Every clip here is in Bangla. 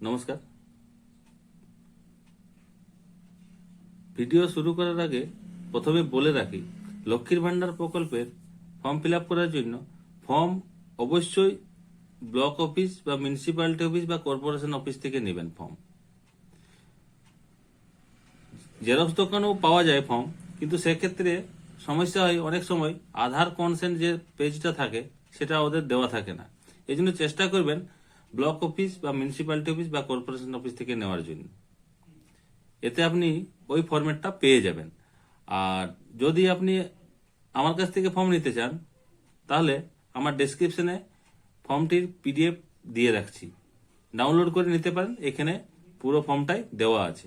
নমস্কার। ভিডিও শুরু করার আগে প্রথমে বলে রাখি, লক্ষ্মীর ভান্ডার প্রকল্পের ফর্ম ফিল করার জন্য ফর্ম অবশ্যই ব্লক অফিস বা মিউনিসিপ্যালিটি অফিস বা কর্পোরেশন অফিস থেকে নেবেন ফর্ম জেরক্স দোকানেও পাওয়া যায় ফর্ম কিন্তু সেক্ষেত্রে সমস্যা হয় অনেক সময় আধার কনসেন্ট যে পেজটা থাকে সেটা ওদের দেওয়া থাকে না। এই জন্য চেষ্টা করবেন ব্লক অফিস বা মিউনিসিপ্যালিটি অফিস বা কর্পোরেশন অফিস থেকে নেওয়ার জন্য। এতে আপনি ওই ফরম্যাটটা পেয়ে যাবেন। আর যদি আপনি আমার কাছ থেকে ফর্ম নিতে চান, তাহলে আমার ডেসক্রিপশনে ফর্মটির পিডিএফ দিয়ে রাখছি। ডাউনলোড করে নিতে পারেন, এখানে পুরো ফর্মটাই দেওয়া আছে।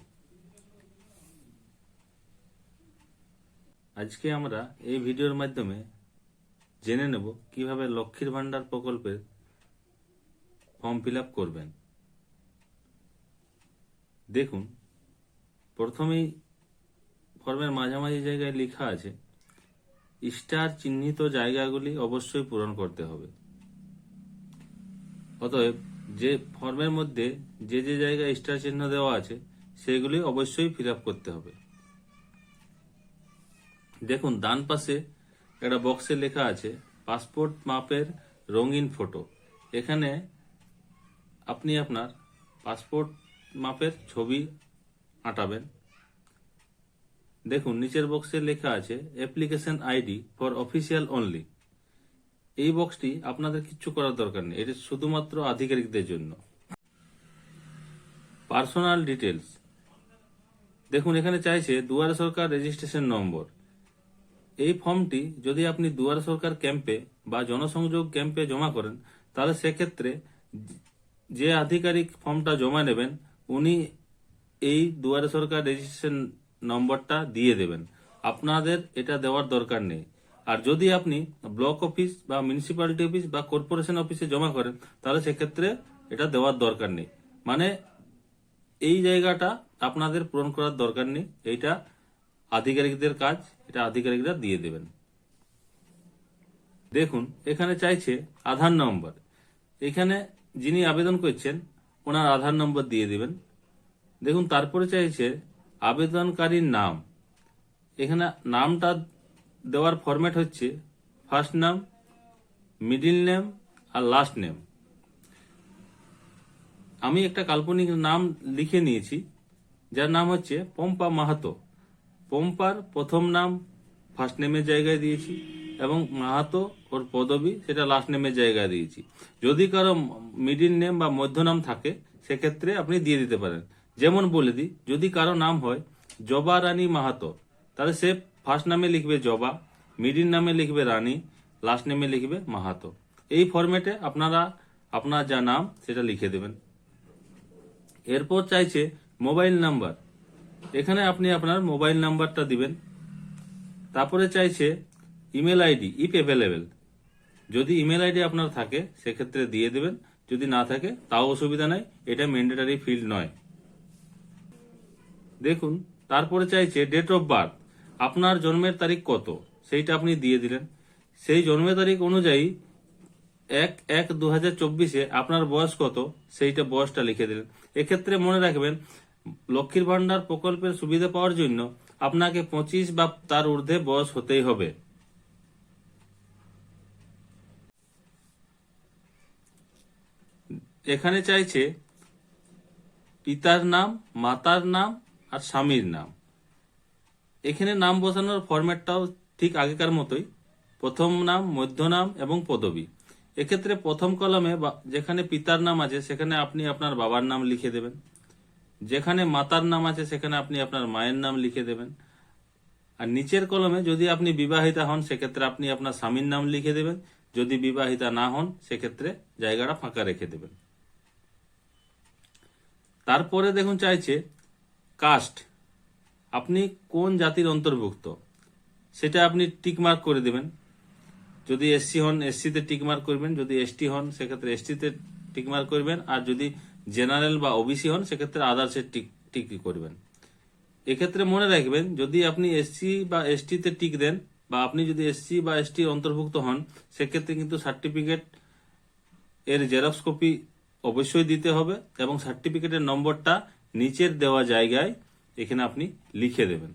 আজকে আমরা এই ভিডিওর মাধ্যমে জেনে নেব কীভাবে লক্ষ্মীর ভান্ডার প্রকল্পের ফর্ম ফিল করবেন। দেখুন, প্রথমেই ফর্মের মাঝামাঝি জায়গায় লেখা আছে, স্টার চিহ্নিত জায়গাগুলি অবশ্যই পূরণ করতে হবে। অতএব, যে ফর্মের মধ্যে যে যে জায়গায় স্টার চিহ্ন দেওয়া আছে, সেগুলি অবশ্যই ফিল করতে হবে। দেখুন, ডান পাশে একটা বক্সে লেখা আছে, পাসপোর্ট মাপের রঙিন ফটো। এখানে আপনি আপনার পাসপোর্ট মাপের ছবি আঁটাবেন। দেখুন, নিচের বক্সে লেখা আছে application ID for official only এই বক্সটি আপনাদের কিচ্ছু করার দরকার নেই, এটি শুধুমাত্র আধিকারিকদের জন্য। পার্সোনাল ডিটেলস দেখুন, এখানে চাইছে দুয়ারে সরকার রেজিস্ট্রেশন নম্বর। এই ফর্মটি যদি আপনি দুয়ারে সরকার ক্যাম্পে বা জনসংযোগ ক্যাম্পে জমা করেন, তাহলে সেক্ষেত্রে যে আধিকারিক ফর্মটা জমা নেবেন উনি এই দুয়ারে সরকার রেজিস্ট্রেশন নম্বরটা দিয়ে দেবেন। আপনাদের এটা দেওয়ার দরকার নেই। আর যদি আপনি ব্লক অফিস বা মিউনিসিপ্যালিটি অফিস বা কর্পোরেশন অফিসে জমা করেন, তাহলে সেক্ষেত্রে এটা দেওয়ার দরকার নেই। মানে এই জায়গাটা আপনাদের পূরণ করার দরকার নেই। এইটা আধিকারিকদের কাজ, এটা আধিকারিকরা দিয়ে দেবেন। দেখুন, এখানে চাইছে আধার নম্বর। এখানে যিনি আবেদন করছেন, ওনার আধার নম্বর দিয়ে দিবেন। দেখুন, তারপরে চাইছে আবেদনকারীর নাম। এখানে নামটা দেওয়ার ফরম্যাট হচ্ছে ফার্স্ট নাম মিডিল নেম আর লাস্ট নেম আমি একটা কাল্পনিক নাম লিখে নিয়েছি, যার নাম হচ্ছে পম্পা মাহাতো। পম্পার প্রথম নাম ফার্স্ট নেমের জায়গায় দিয়েছি। এবং মাহাতো ওর পদবি সেটা লাস্ট নেমের জায়গায় দিয়েছি। যদি কারও মিডিল নেম বা মধ্য নাম থাকে, সেক্ষেত্রে আপনি দিয়ে দিতে পারেন। যেমন বলে দিই, যদি কারও নাম হয় জবা রানী মাহাতো, তাহলে সে ফার্স্ট নামে লিখবে জবা মিডিল নামে লিখবে রানী লাস্ট নেমে লিখবে মাহাতো। এই ফরম্যাটে আপনারা আপনার যা নাম, সেটা লিখে দেবেন। এরপর চাইছে মোবাইল নাম্বার এখানে আপনি আপনার মোবাইল নাম্বারটা দিবেন। তারপরে চাইছে ইমেল আইডি ইফ অ্যাভেলেবেল যদি ইমেল আইডি আপনার থাকে, সেক্ষেত্রে দিয়ে দেবেন। যদি না থাকে, তাও অসুবিধা নাই, এটা ম্যান্ডেটারি ফিল্ড নয়। দেখুন, তারপরে চাইছে ডেট অফ বার্থ আপনার জন্মের তারিখ কত? সেইটা আপনি দিয়ে দিলেন। সেই জন্মের তারিখ অনুযায়ী এক এক দু হাজার চব্বিশে আপনার বয়স কত? সেইটা বয়সটা লিখে দিলেন। এক্ষেত্রে মনে রাখবেন, লক্ষ্মীর ভান্ডার প্রকল্পের সুবিধা পাওয়ার জন্য আপনাকে পঁচিশ বা তার ঊর্ধ্বে বয়স হতেই হবে। এখানে চাইছে পিতার নাম, মাতার নাম আর স্বামীর নাম। এখানে নাম বসানোর ফরম্যাটটাও ঠিক আগেকার মতোই। প্রথম নাম, মধ্য নাম এবং পদবী। এক্ষেত্রে প্রথম কলমে যেখানে পিতার নাম আছে, সেখানে আপনি আপনার বাবার নাম লিখে দেবেন। যেখানে মাতার নাম আছে, সেখানে আপনি আপনার মায়ের নাম লিখে দেবেন। আর নিচের কলমে যদি আপনি বিবাহিতা হন, সেক্ষেত্রে আপনি আপনার স্বামীর নাম লিখে দেবেন। যদি বিবাহিতা না হন, সেক্ষেত্রে জায়গাটা ফাঁকা রেখে দেবেন। তারপরে দেখুন চাইছে কাস্ট। আপনি কোন জাতির অন্তর্ভুক্ত? সেটা আপনি টিকমার্ক করে দেবেন। যদি এসসি হন এসসিতে টিক মার্ক করবেন। যদি এসটি হন, সেক্ষেত্রে এসটিতে টিক মার্ক করবেন। আর যদি জেনারেল বা ওবিসি হন, সেক্ষেত্রে আদার্সে টিক টিক করবেন। এক্ষেত্রে মনে রাখবেন, যদি আপনি এসসি বা এসটিতে টিক দেন, বা আপনি যদি এসসি বা এসটির অন্তর্ভুক্ত হন, সেক্ষেত্রে কিন্তু সার্টিফিকেট এর জেরক্স কপি অবশ্যই দিতে হবে এবং সার্টিফিকেটের নম্বরটা নিচের দেওয়া জায়গায় এখানে আপনি লিখে দেবেন।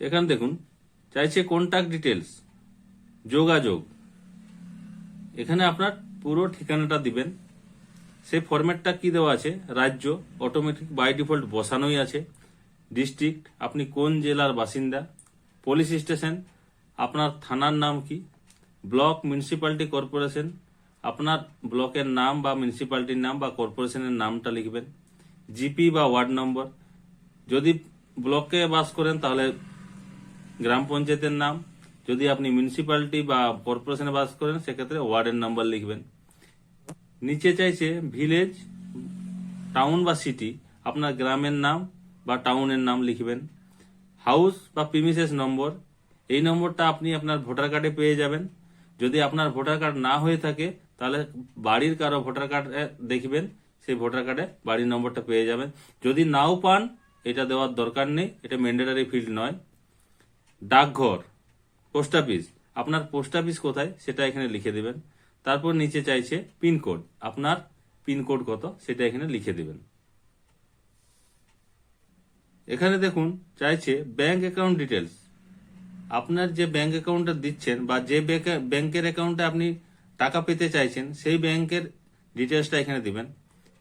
এখানে দেখুন, চাইছে কন্ট্যাক্ট ডিটেলস যোগাযোগ। এখানে আপনার পুরো ঠিকানাটা দিবেন। সেই ফরম্যাটটা কি দেওয়া আছে? রাজ্য অটোমেটিক বাই ডিফল্ট বসানোই আছে। ডিস্ট্রিক্ট আপনি কোন জেলার বাসিন্দা? পুলিশ স্টেশন আপনার থানার নাম কি? ব্লক মিউনিসিপ্যালিটি কর্পোরেশন আপনার ব্লকের নাম বা মিউনিসিপ্যালিটির নাম বা কর্পোরেশনের নামটা লিখবেন। জিপি বা ওয়ার্ড নম্বর যদি ব্লকে বাস করেন, তাহলে গ্রাম পঞ্চায়েতের নাম। যদি আপনি মিউনিসিপ্যালিটি বা কর্পোরেশনে বাস করেন, সেক্ষেত্রে ওয়ার্ডের নাম্বার লিখবেন। নিচে চাইছে ভিলেজ টাউন বা সিটি আপনার গ্রামের নাম বা টাউনের নাম লিখবেন। হাউস বা প্রিমিসেস নম্বর এই নম্বরটা আপনি আপনার ভোটার কার্ডে পেয়ে যাবেন। যদি আপনার ভোটার কার্ড না হয়ে থাকে তাহলে বাড়ির কারও ভোটার কার্ড দেখবেন, সেই ভোটার কার্ডে বাড়ির নম্বরটা পেয়ে যাবেন। যদি নাও পান, এটা দেওয়ার দরকার নেই, এটা ম্যান্ডেটারি ফিল্ড নয়। ডাকঘর পোস্ট অফিস আপনার পোস্ট অফিস কোথায় সেটা এখানে লিখে দিবেন। তারপর নিচে চাইছে পিনকোড আপনার পিনকোড কত সেটা এখানে লিখে দিবেন। এখানে দেখুন, চাইছে ব্যাংক অ্যাকাউন্ট ডিটেলস আপনার যে ব্যাংক অ্যাকাউন্টটা দিচ্ছেন বা যে ব্যাংকে- ব্যাংকের অ্যাকাউন্টে আপনি টাকা পেতে চাইছেন, সেই ব্যাংকের ডিটেলসটা এখানে দিবেন।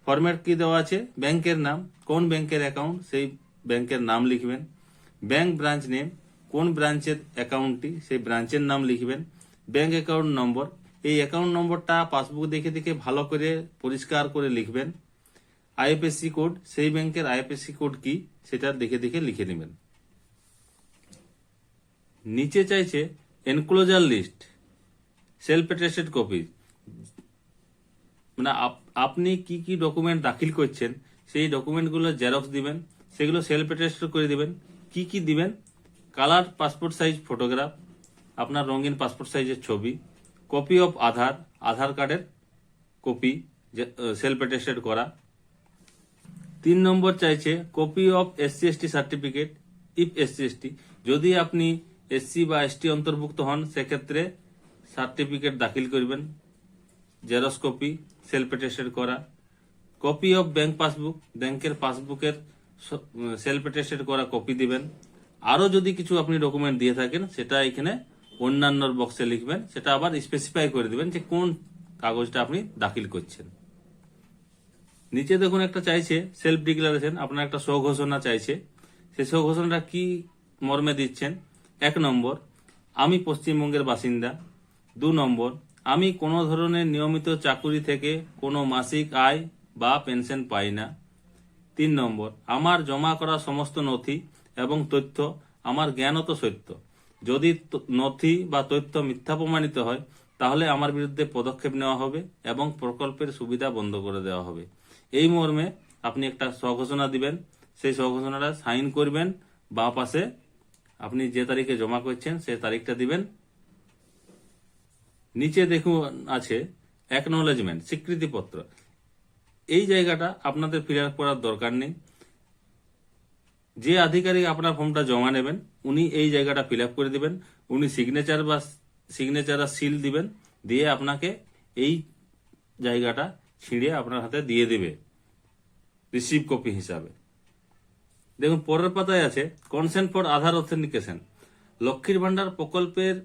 ফরম্যাট কি দেওয়া আছে? ব্যাংকের নাম, কোন ব্যাংকের অ্যাকাউন্ট, সেই ব্যাংকের নাম লিখবেন। ব্যাংক ব্রাঞ্চ নেম, কোন ব্রাঞ্চের অ্যাকাউন্টটি, সেই ব্রাঞ্চের নাম লিখবেন। ব্যাংক অ্যাকাউন্ট নম্বর, এই অ্যাকাউন্ট নম্বরটা পাসবুক দেখে দেখে ভালো করে, পরিষ্কার করে লিখবেন। আইএফএসসি কোড, সেই ব্যাংকের আইএফএসসি কোড কি, সেটা দেখে দেখে লিখে নেবেন। নিচে চাইছে enclosure list self attested copy মানে আপ- আপনি কি কি ডকুমেন্ট দাখিল করছেন, সেই ডকুমেন্টগুলো জেরক্স দিবেন, সেগুলো সেলফ অ্যাটেস্টেড করে দিবেন, কি কি দিবেন? কালার পাসপোর্ট সাইজ ফটোগ্রাফ আপনার রঙিন পাসপোর্ট সাইজের ছবি কপি অফ আধার আধার কার্ডের কপি সেলফ অ্যাটেস্টেড করা। তিন নম্বর চাইছে copy of SC ST certificate if SC ST যদি আপনি এসসি বা এসটি অন্তর্ভুক্ত হন, সেক্ষেত্রে সার্টিফিকেট দাখিল করবেন, জেরক্স কপি, সেলফ অ্যাটেস্টেড করা, কপি অফ ব্যাংক পাসবুক, ব্যাংকের পাসবুকের সেলফ অ্যাটেস্টেড করা কপি দিবেন। আরও যদি কিছু আপনি ডকুমেন্ট দিয়ে থাকেন, সেটা এখানে অন্যান্যর বক্সে লিখবেন, সেটা আবার স্পেসিফাই করে দিবেন যে কোন কাগজটা আপনি দাখিল করছেন। নিচে দেখুন একটা চাইছে সেলফ ডিক্লারেশন আপনার একটা স্বঘোষণা চাইছে। সেই স্বঘোষণাটা কি মর্মে দিচ্ছেন? এক নম্বর, আমি পশ্চিমবঙ্গের বাসিন্দা। দু নম্বর, আমি কোনো ধরনের নিয়মিত চাকুরি থেকে কোনো মাসিক আয় বা পেনশন পাই না। তিন নম্বর, আমার জমা করা সমস্ত নথি এবং তথ্য আমার জ্ঞানত সত্য। যদি নথি বা তথ্য মিথ্যা প্রমাণিত হয়, তাহলে আমার বিরুদ্ধে পদক্ষেপ নেওয়া হবে এবং প্রকল্পের সুবিধা বন্ধ করে দেওয়া হবে। এই মর্মে আপনি একটা স্বঘোষণা দিবেন। সেই স্বঘোষণাটা সাইন করবেন। বা পাশে আপনি যে তারিখে জমা করছেন, সেই তারিখটা দিবেন। নিচে দেখুন আছে অ্যাকনোলেজমেন্ট স্বীকৃতিপত্র। এই জায়গাটা আপনাদের ফিল আপ করার দরকার নেই। যে আধিকারিক আপনার ফর্মটা জমা নেবেন, উনি এই জায়গাটা ফিল আপ করে দিবেন, উনি সিগনেচার বা সিগনেচার আর সিল দিবেন, দিয়ে আপনাকে এই জায়গাটা ছিঁড়ে আপনার হাতে দিয়ে দেবে রিসিভ কপি হিসাবে। দেখুন, পরের পাতায় আছে কনসেন্ট ফর আধার অথেন্টিকেশন লক্ষ্মীর ভান্ডার প্রকল্পের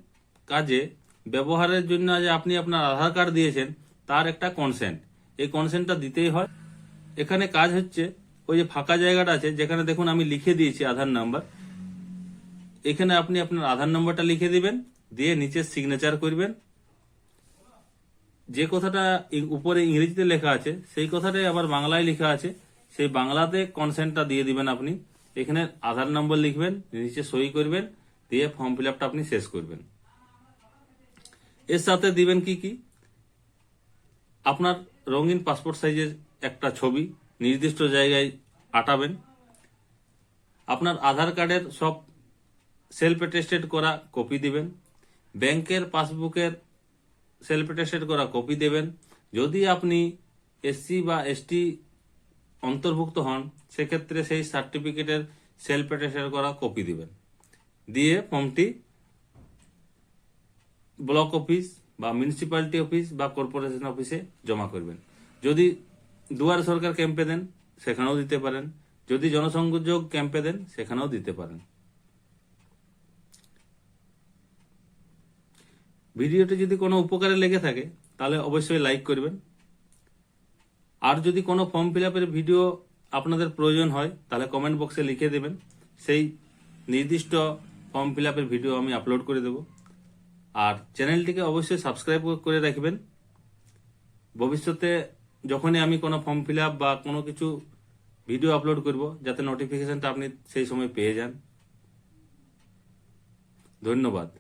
কাজে ব্যবহারের জন্য যে আপনি আপনার আধার কার্ড দিয়েছেন, তার একটা কনসেন্ট এই কনসেন্টটা দিতেই হয়। এখানে কাজ হচ্ছে, ওই যে ফাঁকা জায়গাটা আছে, যেখানে দেখুন আমি লিখে দিয়েছি আধার নাম্বার। এখানে আপনি আপনার আধার নাম্বারটা লিখে দিবেন, দিয়ে নিচে সিগনেচার করবেন। যে কথাটা উপরে ইংরেজিতে লেখা আছে, সেই কথাটাই আবার বাংলায় লেখা আছে। সেই বাংলাতে কনসেন্টটা দিয়ে দিবেন আপনি। এখানে আধার নম্বর লিখবেন, নিচে সই করবেন, দিয়ে ফর্ম ফিল আপনি শেষ করবেন। এর সাথে দিবেন কি কি? আপনার রঙিন পাসপোর্ট সাইজের একটা ছবি, নির্দিষ্ট জায়গায় আটাবেন আপনার আধার কার্ডের সব সেলফ অ্যাটেস্টেড করা কপি দিবেন। ব্যাংকের পাসবুকের সেলফ অ্যাটেস্টেড করা কপি দেবেন। যদি আপনি এসসি বা এসটি অন্তর্ভুক্ত হন, সেক্ষেত্রে সেই সার্টিফিকেটের সেলফ অ্যাটেস্টেড করা কপি দিবেন। দিয়ে ফর্মটি ব্লক অফিস বা মিউনিসিপ্যালিটি অফিস বা কর্পোরেশন অফিসে জমা করবেন। যদি দুয়ার সরকার ক্যাম্পে দেন, সেখানেও দিতে পারেন। যদি জনসংযোগ ক্যাম্পে দেন, সেখানেও দিতে পারেন। ভিডিওটি যদি কোনো উপকারে লেগে থাকে, তাহলে অবশ্যই লাইক করবেন। আর যদি কোনো ফর্ম ফিল আপের ভিডিও আপনাদের প্রয়োজন হয়, তাহলে কমেন্ট বক্সে লিখে দেবেন। সেই নির্দিষ্ট ফর্ম ফিল আপের ভিডিও আমি আপলোড করে দেব। আর চ্যানেলটিকে অবশ্যই সাবস্ক্রাইব করে রাখবেন। ভবিষ্যতে যখনই আমি কোনো ফর্ম ফিল আপ বা কোনো কিছু ভিডিও আপলোড করব, যাতে নোটিফিকেশনটা আপনি সেই সময় পেয়ে যান। ধন্যবাদ।